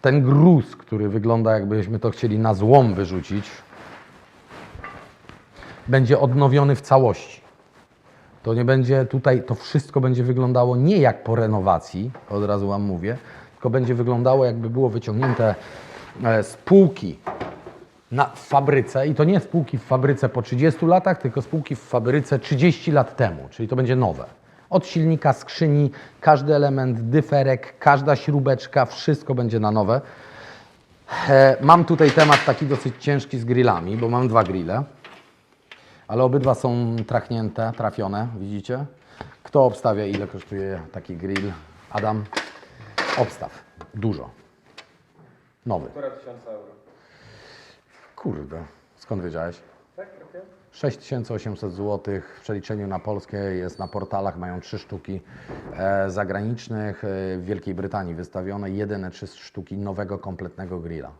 ten gruz, który wygląda jakbyśmy to chcieli na złom wyrzucić, będzie odnowiony w całości. To nie będzie tutaj, to wszystko będzie wyglądało nie jak po renowacji, od razu Wam mówię, tylko będzie wyglądało jakby było wyciągnięte e, z półki na, w fabryce i to nie spółki w fabryce po 30 latach, tylko spółki w fabryce 30 lat temu, czyli to będzie nowe. Od silnika, skrzyni, każdy element, dyferek, każda śrubeczka, wszystko będzie na nowe. E, mam tutaj temat taki dosyć ciężki z grillami, bo mam dwa grille, ale obydwa są trachnięte, trafione, widzicie? Kto obstawia, ile kosztuje taki grill? Adam, obstaw. Dużo. Nowy. Półtora tysiąca euro. Kurde, skąd wiedziałeś? Tak, trafiłem? 6800 zł w przeliczeniu na polskie jest na portalach, mają trzy sztuki e, zagranicznych, e, w Wielkiej Brytanii wystawione, jedyne trzy sztuki nowego, kompletnego grilla.